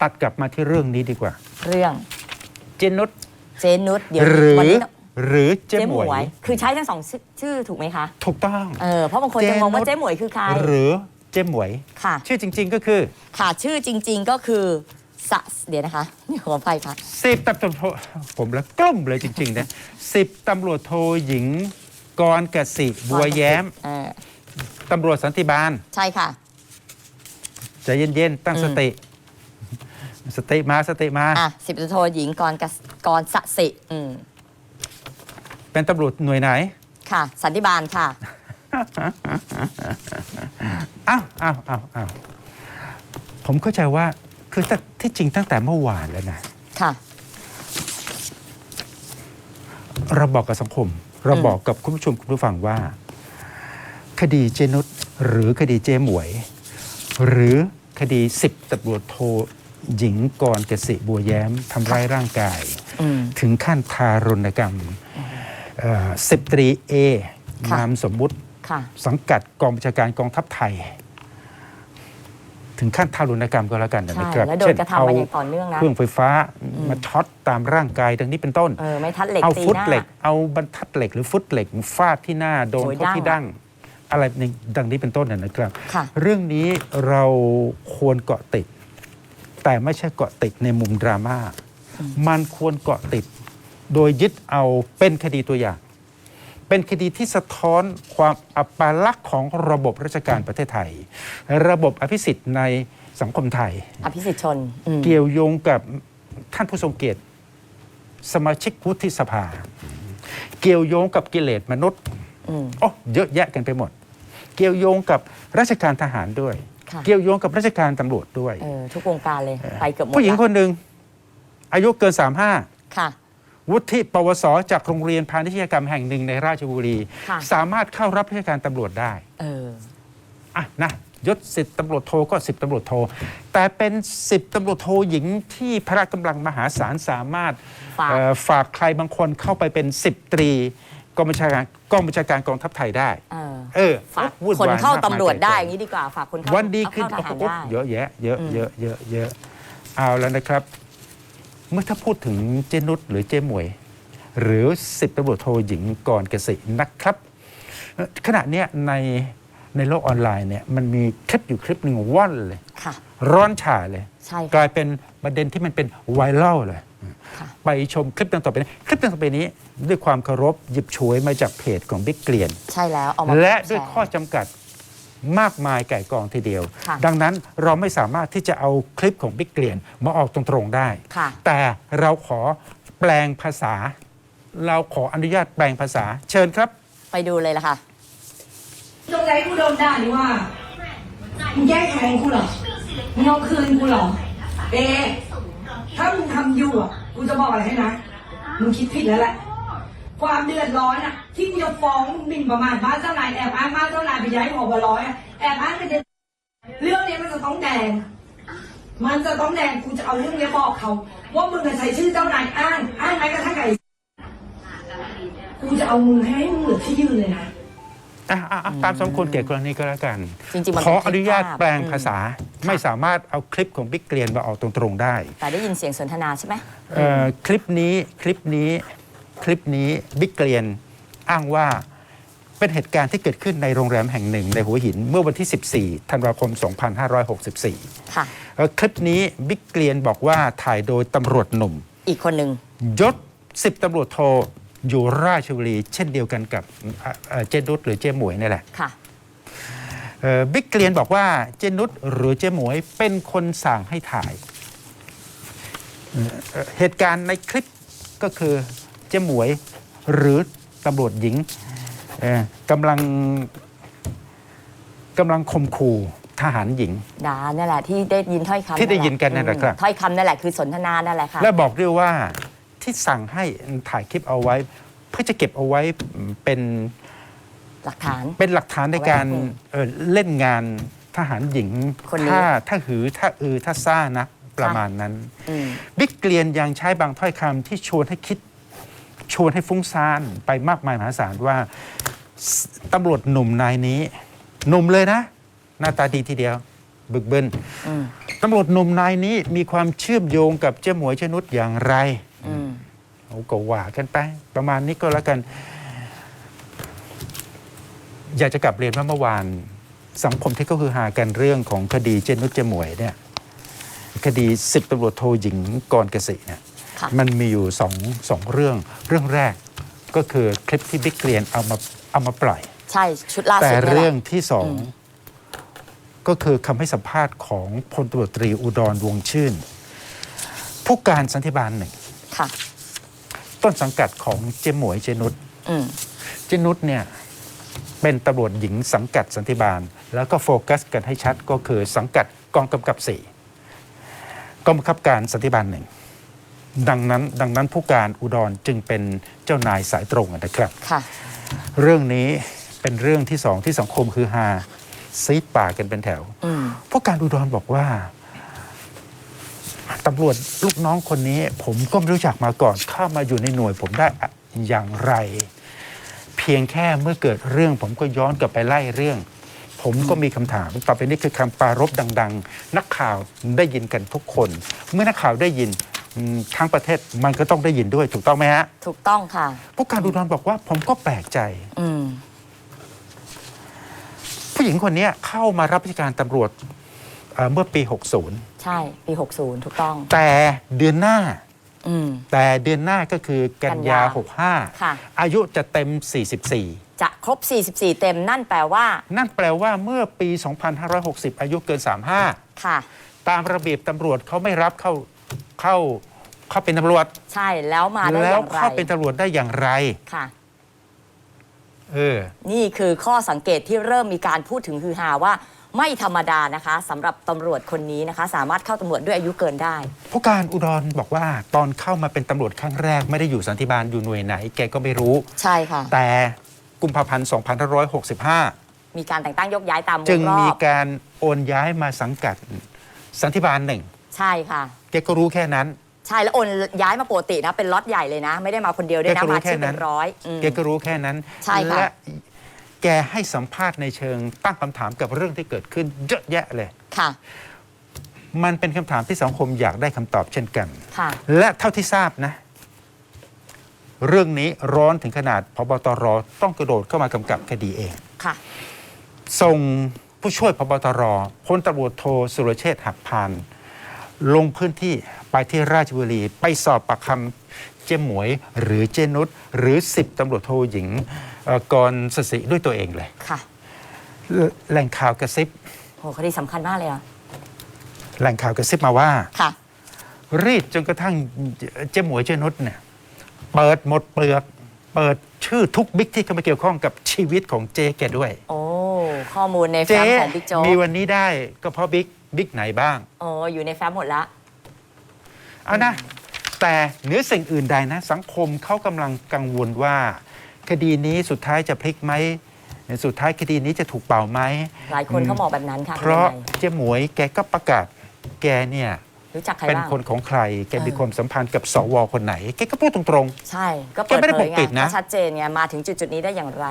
ตัดกลับมาที่เรื่องนี้ดีกว่า เรื่องเจนุสเจนุสเดี๋ยวหรือวันนี้หรือเจเจ๊หหมมววย ย คือใช้ทั้งสองชื่อชื่อถูกไหมคะถูกต้อง เออเพราะบางคนจะงงว่าเจ๊หมวยคือใครหรือเจหมวย ค่ะ ชื่อจริง ๆ ก็คือค่ะชื่อจริง ๆก็คือสะเดี๋ยวนะคะนี่ขออภัยค่ะ สิบตำรวจโทผมแล้วกลุ้มเลยจริงๆนะสิบตำรวจโทหญิงกรกสิบัวแย้มเออตำรวจสันติบาล ใช่ค่ะ ใจเย็นๆ ตั้งอืมสติ สติมาสติมา อะสิบตำรวจโทหญิงกรกสกรสะสิอืมเป็นตำรวจหน่วยไหน ค่ะ สันติบาลค่ะ อ้าวอ้าวอ้าวอ้าวผมเข้าใจว่าคือถ้าที่จริงตั้งแต่เมื่อวานแล้วนะ ค่ะ เราบอกกับสังคม เราอืมบอกกับคุณผู้ชมคุณผู้ฟังว่า คดีเจนุสหรือคดีเจหมวย หรือคดีสิบตำรวจโท หญิงกรเกษบัวแย้มทำร้ายร่างกายอืมถึงขั้นทารุณกรรมสิบตรีเอค่ะนามสมมุติค่ะสังกัดกองบัญชาการกองทัพไทย ถึงขั้นทารุณกรรมก็แล้วกันใช่นะครับแล้วโดนเช่นกระทำมาอย่างต่อเนื่องนะเครื่องไฟฟ้ามาช็อตตามร่างกายดังนี้เป็นต้น เออไม่ทัดเหล็กเอาตีฟุตหน้าเหล็ก เอาบรรทัดเหล็ก หรือฟุตเหล็กฟาดที่หน้าโดนโดยเข้าที่ดั้ดั้งงอะไรในดังนี้เป็นต้นนะนะครับค่ะเรื่องนี้เราควรเกาะติด แต่ไม่ใช่เกาะติดในมุมดราม่า มันควรเกาะติด โดยยึดเอาเป็นคดีตัวอย่าง เป็นคดีที่สะท้อนความอัปลักษณ์ของระบบราชการประเทศไทย ระบบอภิสิทธิ์ในสังคมไทย อภิสิทธิ์ชนอืมเกี่ยวโยงกับท่านผู้ทรงเกียรติสมาชิกวุฒิสภา เกี่ยวโยงกับกิเลสมนุษย์ อืม โอ้เยอะแยะกันไปหมด เกี่ยวโยงกับราชการทหารด้วยค่ะ เกี่ยวโยงกับราชการตำรวจด้วยเออทุกวงการเลยไปเกือบหมดผู้หญิงละคนหนึ่งอายุเกินค่ะ35วุฒิปวสจากโรงเรียนพาณิชยกรรมแห่งหนึ่งในราชบุรีค่ะสามารถเข้ารับราชการตำรวจได้ เอออะนะยศสิบตำรวจโทก็สิบตำรวจโท แต่เป็นสิบตำรวจโทหญิงที่พละกำลังมหาศาลสามารถฝากเอ่อฝากใครบางคนเข้าไปเป็นสิบตรี กองบัญชาการกองบัญชาการกองทัพไทยได้ เออเออฝากวุ่นคนวายเข้ามกมยตำรวจได้กอลย่างนี้ดีกว่าฝากคนเข้าวันดีขึ้นเข้าทหารโอ้โหได้ เยอะแยะเยอะอืม เยอะเยอะเยอะเอาแล้วนะครับ เมื่อถ้าพูดถึงเจนุสหรือเจหมวย หรือสิบตำรวจโทหญิงกรเกษนะครับเอ่อขณะเนี้ยในในโลกออนไลน์เนี่ยมันมีคลิปอยู่คลิปหนึ่งว่อนเลยค่ะ ร้อนฉ่าเลย ใช่กค่ะ ลายเป็นประเด็นที่มันเป็นไวรัลเลย ค่ะ ไปชมคลิปดังต่อไปนี้ คลิปดังต่อไปนี้ด้วยความเคารพหยิบฉวยมาจากเพจของบิ๊กเกลียน ใช่แล้วเอามาและด้วยแชร์ข้อจำกัดมากมายไก่กองทีเดียว ค่ะดังนั้นเราไม่สามารถที่จะเอาคลิปของบิ๊กเกลียนมาออกตรงๆได้ ค่ะ แต่เราขอแปลงภาษา เราขออนุญาตแปลงภาษา เชิญครับ ไปดูเลยละค่ะตรงไหนกูโดนด่านี่ว่ามึงแก้แค้นกูเหรอ มึงเอาคืนกูเหรอ เอ ถ้ามึงทำอยู่อะ กูจะบอกอะไรให้นะ มึงคิดผิดแล้วแหละ ความเดือดร้อนอะ ที่กูจะฟ้องมึงหมิ่นประมาทบ้านเจ้านายแอบอ้างบ้านเจ้านายไปย้ายหัวบร้อยอะแอบอ้างกันจะเรื่องนี้มันจะต้องแดง มันจะต้องแดง กูจะเอาเรื่องนี้บอกเขา ว่ามึงอะใช้ชื่อเจ้านายอ้าง อ้างไหมกระทั่งไก่กูจะเอามึงให้มึงเหลือที่ยืนเลยนะอะอะตามสมควรเกี่ยวกับกรณีก็แล้วกัน ขออนุญาตแปลงภาษาไม่สามารถเอาคลิปของบิ๊กเกลียนมาออกตรงๆได้ แต่ได้ยินเสียงสนทนาใช่ไหมเอ่อคลิปนี้คลิปนี้คลิปนี้บิ๊กเกลียนอ้างว่าเป็นเหตุการณ์ที่เกิดขึ้นในโรงแรมแห่งหนึ่งในหัวหินเมื่อวันที่ 14 ธันวาคม 2564ค่ะเอ่อคลิปนี้บิ๊กเกลียนบอกว่าถ่ายโดยตำรวจหนุ่ม อีกคนหนึ่งยศสิบตำรวจโทอยู่ราชบุรีเช่นเดียวกันกับเอ่อเอ่อเจนุสหรือเจหมวยนี่แหละ ค่ะเอ่อ บิ๊กเกลียนบอกว่าเจนุสหรือเจหมวยเป็นคนสั่งให้ถ่ายเอ่อเอ่อเหตุการณ์ในคลิปก็คือเจหมวยหรือตำรวจหญิงเอ่อกำลังกำลังข่มขู่ทหารหญิงดานั่นแหละที่ได้ยินถ้อยคำที่ได้ยินกันนั่นแหละครับอืมถ้อยคำนั่นแหละคือสนทนานั่นแหละค่ะและบอกด้วยว่าที่สั่งให้ถ่ายคลิปเอาไว้ เพื่อจะเก็บเอาไว้เป็น หลักฐาน เป็นหลักฐานในการเอาไว้ให้เอ่อเล่นงานทหารหญิงคนนี้ ถ้าถ้าหือถ้าอือถ้าซ่านะ ประมาณนั้น อืม บิ๊กเกลียนยังใช้บางถ้อยคำที่ชวนให้คิด ชวนให้ฟุ้งซ่านไปมากมายมหาศาลว่าสตำรวจหนุ่มนายนี้ หนุ่มเลยนะ หน้าตาดีทีเดียว บึกบึนอืม ตำรวจหนุ่มนายนี้มีความเชื่อมโยงกับเจ้าหมวยชนุดอย่างไร อืม เอาก็ว่ากันไป ประมาณนี้ก็แล้วกัน อยากจะกลับเรียนว่าเมื่อวานสังคมที่ก็คือหากันเรื่องของคดีเจนุชเจาหมวยเนี่ยคดีสิบตำรวจโทหญิงกรเกษเนี่ยค่ะมันมีอยู่สองสองเรื่องเรื่องแรกก็คือคลิปที่บิ๊กเกรียนเอามาเอามาปล่อย ใช่ชุดล่าสุดแต่นี่ยแหละเรื่องที่สองอืมก็คือคำให้สัมภาษณ์ของพลตำรวจตรีอุดรวงชื่น ผู้การสันติบาลหนึ่งค่ะต้นสังกัดของเจหมวยเจนุชอืมเจนุชเนี่ย เป็นตำรวจหญิงสังกัดสันติบาล แล้วก็โฟกัสกันให้ชัดก็คือสังกัดกองกำกับสี่กองบังคับการสันติบาลหนึ่งดังนั้นดังนั้นผู้การอุดรจึงเป็นเจ้านายสายตรงนะครับค่ะเรื่องนี้เป็นเรื่องที่สองที่สังคมคือฮาซีดปากกันเป็นแถวอืมผู้การอุดรบอกว่าตำรวจลูกน้องคนนี้ ผมก็ไม่รู้จักมาก่อนเข้ามาอยู่ในหน่วย ผมได้อะอย่างไรเพียงแค่เมื่อเกิดเรื่องผมก็ย้อนกลับไปไล่เรื่อง ผมก็มีคำถามต่อไปนี้คือคำปรารบดัง ๆ นักข่าวได้ยินกันทุกคน เมื่อนักข่าวได้ยินอืมทั้งประเทศมันก็ต้องได้ยินด้วยถูกต้องไหมฮะถูกต้องค่ะ ผู้การอุดรบอกว่าผมก็แปลกใจ อืม ผู้หญิงคนนี้เข้ามารับราชการตำรวจเอ่อเมื่อปี60ใช่ ปี 60 ถูกต้องแต่เดือนหน้า อืม แต่เดือนหน้าก็คือกันยา กันยาค่ะ 65 อายุจะเต็ม 44 จะครบ 44 เต็มนั่นแปลว่า นั่นแปลว่าเมื่อปี 2560 อายุเกิน35ค่ะตามระเบียบตำรวจเขาไม่รับเข้าเข้าเข้าเป็นตำรวจ ใช่แล้วมาได้อแล้วย่างไรเข้าเป็นตำรวจได้อย่างไรค่ะ เออ นี่คือข้อสังเกตที่เริ่มมีการพูดถึงฮือฮาว่า ไม่ธรรมดานะคะสำหรับตำรวจคนนี้นะคะ สามารถเข้าตำรวจด้วยอายุเกินได้ ผู้การอุดรบอกว่าตอนเข้ามาเป็นตำรวจครั้งแรกไม่ได้อยู่สันติบาลอยู่หน่วยไหน แกก็ไม่รู้ ใช่ค่ะ แต่กุมภาพันธ์ 2565 มีการแต่งตั้งยกย้ายตามวจึงงรมีอบการโอนย้ายมาสังกัดสันติบาลหนึ่งใช่ค่ะ แกก็รู้แค่นั้น ใช่แล้วโอนย้ายมาปก ตินะเป็นล็อตใหญ่เลยนะไม่ได้มาคนเดียวด้วยแกนะก็รู้มาชื่อแค่นั้เป็นนร้อยอืมแกก็รู้แค่นั้นใช่ค่ะและแกให้สัมภาษณ์ในเชิงตั้งคำถามกับเรื่องที่เกิดขึ้นเยอะแยะเลย ค่ะ มันเป็นคำถามที่สังคมอยากได้คำตอบเช่นกัน ค่ะ และเท่าที่ทราบนะ เรื่องนี้ร้อนถึงขนาดพบตรต้องกระโดดเข้ามากำกับคดีเอง ค่ะ ส่งผู้ช่วยพบตรพลตำรวจโทสุรเชษฐ์หักพาน ลงพื้นที่ไปที่ราชบุรี ไปสอบปากคำ เจ๊หมวย หรือเจนุชหรือสิบตำรวจโทหญิงเอ่อกรสสิด้วยตัวเองเลย ค่ะแหล่งข่าวกระซิบโหคดีสำคัญมากเลยอะแหล่งข่าวกระซิบมาว่า ค่ะ รีดจนกระทั่งเจ๊หมวยเจนุชเนี่ยเปิดหมดเปลือก เปิดชื่อทุกบิ๊กที่เข้ามาเกี่ยวข้องกับชีวิตของเจ๊แกด้วย โอ้ ข้อมูลในแฟ้เจ๊มของบิ๊กโจ๊กมีวันนี้ได้ก็เพราะบิ๊กบิ๊กไหนบ้าง โอ้อยู่ในแฟ้มหมดละ เอานะ แต่เหนือสิ่งอื่นใดนะสังคมเขากำลังกังวลว่า คดีนี้สุดท้ายจะพลิกไหมสุดท้ายคดีนี้จะถูกเป่าไหมหลายคนเขามองแบบนั้นค่ะเพราะป็นยังไงเจ๊หมวยแกก็ประกาศแกเนี่ยรู้จักใครเป็นบ้างคนของใคร แกมีเออความสัมพันธ์กับสวคนไหน แกก็พูดตรงใช่ ก็แกเปิดไม่ได้เผปยกไงปิดนะก็ชัดเจนไงมาถึงจุดจุดๆนี้ได้อย่างไร